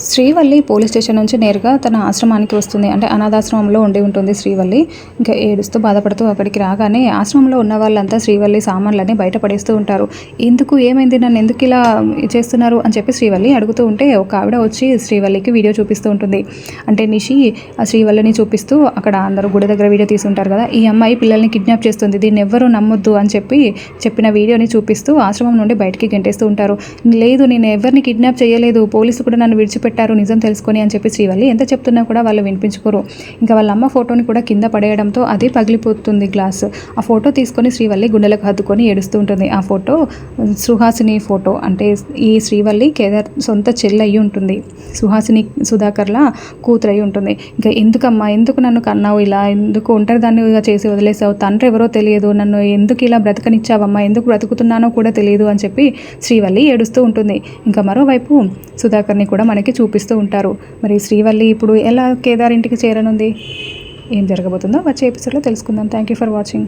Srivalli police station నుంచి నేరుగా తన ఆశ్రమానికి వస్తుంది. అంటే అనాథాశ్రమంలో ఉండి ఉంటుంది శ్రీవల్లి. ఇంకా ఏడుస్తూ బాధపడుతూ అక్కడికి రాగానే ఆశ్రమంలో ఉన్న వాళ్ళంతా శ్రీవల్లి సామాన్లన్నీ బయటపడేస్తూ ఉంటారు. ఎందుకు? ఏమైంది? నన్ను ఎందుకు ఇలా చేస్తున్నారు? అని చెప్పి శ్రీవల్లి అడుగుతూ ఉంటే ఒక ఆవిడ వచ్చి శ్రీవల్లికి వీడియో చూపిస్తూ ఉంటుంది. అంటే నిషి ఆ శ్రీవల్లిని చూపిస్తూ అక్కడ అందరూ గుడి దగ్గర వీడియో తీసుంటారు కదా ఈ అమ్మాయి పిల్లల్ని కిడ్నాప్ చేస్తుంది. దీన్ని ఎవ్వరూ నమ్మొద్దు అని చెప్పి చెప్పిన వీడియోని చూపిస్తూ ఆశ్రమం నుండి బయటికి గెంటేస్తూ ఉంటారు. లేదు నేను ఎవరిని కిడ్నాప్ చేయలేదు. పోలీసులు కూడా నన్ను విడిచి విడిచిపెట్టారు నిజం తెలుసుకొని అని చెప్పి శ్రీవల్లి ఎంత చెప్తున్నా కూడా వాళ్ళు వినిపించుకోరు. ఇంకా వాళ్ళ అమ్మ ఫోటోని కూడా కింద పడేయడంతో అది పగిలిపోతుంది గ్లాస్. ఆ ఫోటో తీసుకొని శ్రీవల్లి గుండెలకు హత్తుకొని ఏడుస్తూ ఉంటుంది. ఆ ఫోటో సుహాసిని ఫోటో అంటే ఈ శ్రీవల్లి కేదార్ సొంత చెల్లి అయి ఉంటుంది. సుహాసిని సుధాకర్ల కూతురయ్యి ఉంటుంది. ఇంకా ఎందుకమ్మా ఎందుకు నన్ను కన్నావు ఇలా? ఎందుకు ఒంటరి దాన్ని చేసి వదిలేసావు? తండ్రి ఎవరో తెలియదు. నన్ను ఎందుకు ఇలా బ్రతకనిచ్చావమ్మా? ఎందుకు బ్రతుకుతున్నానో కూడా తెలియదు అని చెప్పి శ్రీవల్లి ఏడుస్తూ ఉంటుంది. ఇంకా మరోవైపు సుధాకర్ని కూడా మనకి చూపిస్తూ ఉంటారు. మరి శ్రీవల్లి ఇప్పుడు ఎలా కేదార్ ఇంటికి చేరనుంది? ఏం జరగబోతుందో వచ్చే ఎపిసోడ్లో తెలుసుకుందాం. Thank you for watching